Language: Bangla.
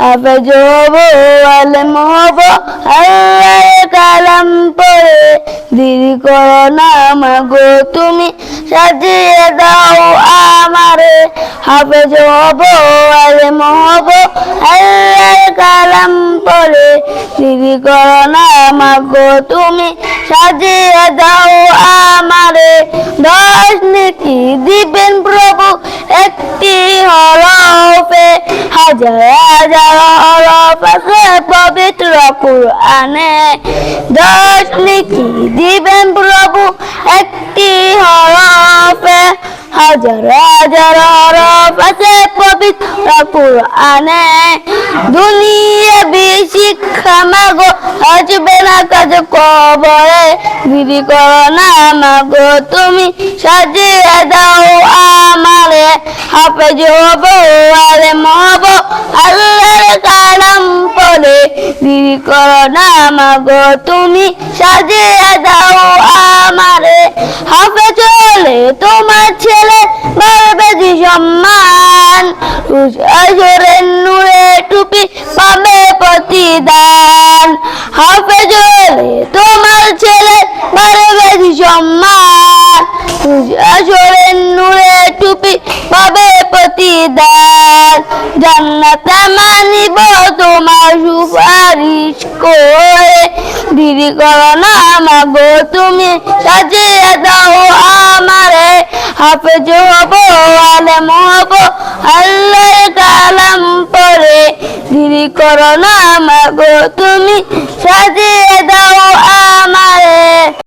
হাফেজ হব আলেম হব আল্লাহর কালাম পড়ে দেরি করো না মাগো তুমি সাজিয়ে দাও আমারে হব আলেম হব আল্লাহর কালাম পড়ে দেরি করো না মাগো তুমি সাজিয়ে দাও আমারে দশ নাকি দিবেন প্রভু হাজার হাজার হরফ আছে পবিত্র কুরআনে দশ নাকি দিবেন প্রভু একটি হরফে হাজার হাজার হরফ আছে পবিত্র কুরআনে দুনিয়া শিক্ষা মাগো আসবে না কাজ কবরে বিধি করো না মাগো তুমি সাজিয়ে দাও আমারে হাফেজ হব আরে মহব আল্লাহর কালাম বিধি করো না মাগো, তুমি সাজিয়ে দাও আমারে। হাফেজ হলে তোমার ছেলে, বাড়বে যে সম্মান। আসরের নূরে টুপি পাবে প্রতিদান। হাফেজ হলে তোমার ছেলে, বাড়বে যে সম্মান। আসরের নূরে টুপি পাবে প্রতিদান। জান্নাতে তোমার সুপারিশ করে। দিদি করো না মাগো, তুমি সাজিয়ে দাও আমারে। হাফেজ হব, আলেম হব আল্লাহ কালাম পড়ে দিদি করো না মাগো, তুমি সাজিয়ে দাও